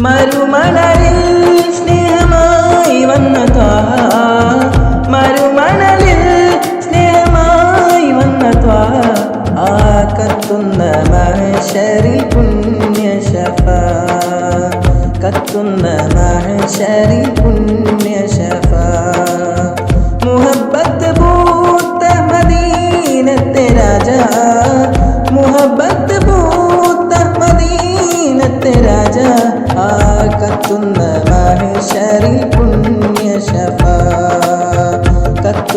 മരുമണലിൽ സ്നേഹമായി വന്ന ത്വാഹ. മരുമണലിൽ സ്നേഹമായി വന്ന ത്വാഹ. ആ കത്തുന്ന മഹശരിൽ പുണ്യ ശഫ കത്തുന്ന മഹശരിൽ പുണ്യശഫ. മുഹബത്ത് പൂത്ത മദീനത്തെ രാജ.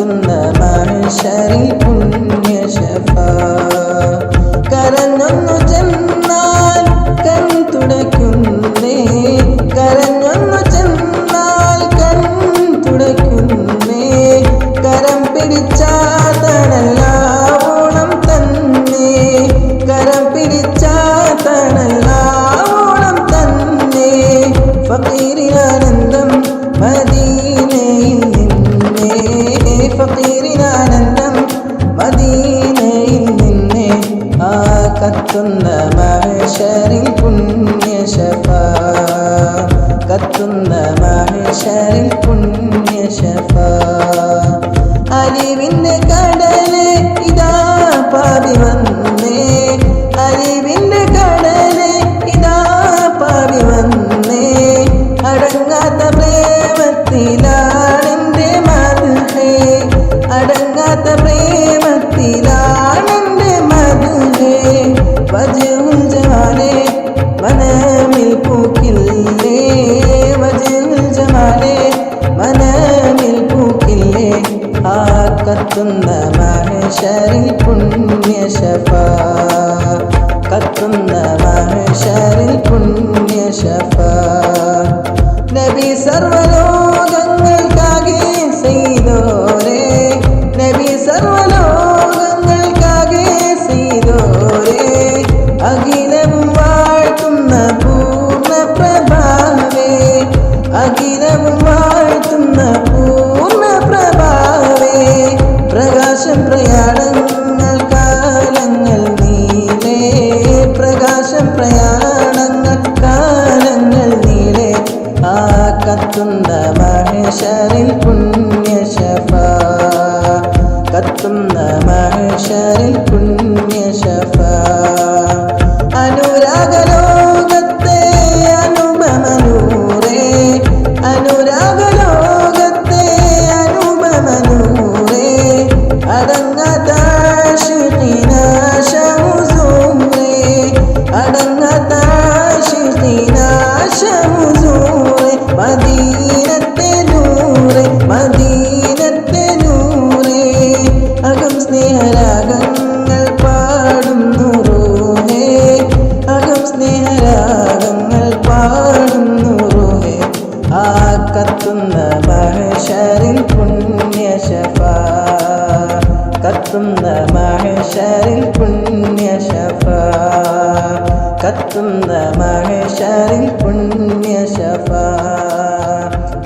കത്തുന്ന മഹശരിൽ പുണ്യ കത്തുന്ന മഹേശ്വരി പുണ്യശപ കത്തുന്ന മഹേശ്വരി പുണ്യശപ അലിവിന്റെ കടൽ ഇതാ പാവി വന്നേ. അലിവിന്റെ കടൽ ഇതാ പാവി വന്നേ. അടങ്ങാത്ത പ്രേമത്തിലാണെന്റെ കത്തുന്ന മഹശരിൽ പുണ്യ ശഫ നബി സർവലോകങ്ങൾക്കാകെ മഹേശ്വരിൽ പുണ്യശഫ. കത്തുന്ന മഹേശ്വരിൽ പുണ്യ മാഷറിൽ പുണ്യശഫ. കത്തുന്ന മാഷറിൽ പുണ്യശഫ. കത്തുന്ന മാഷറിൽ പുണ്യശഫ.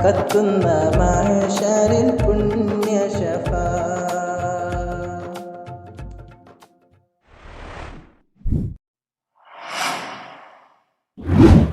കത്തുന്ന മാഷറിൽ പുണ്യശഫ. you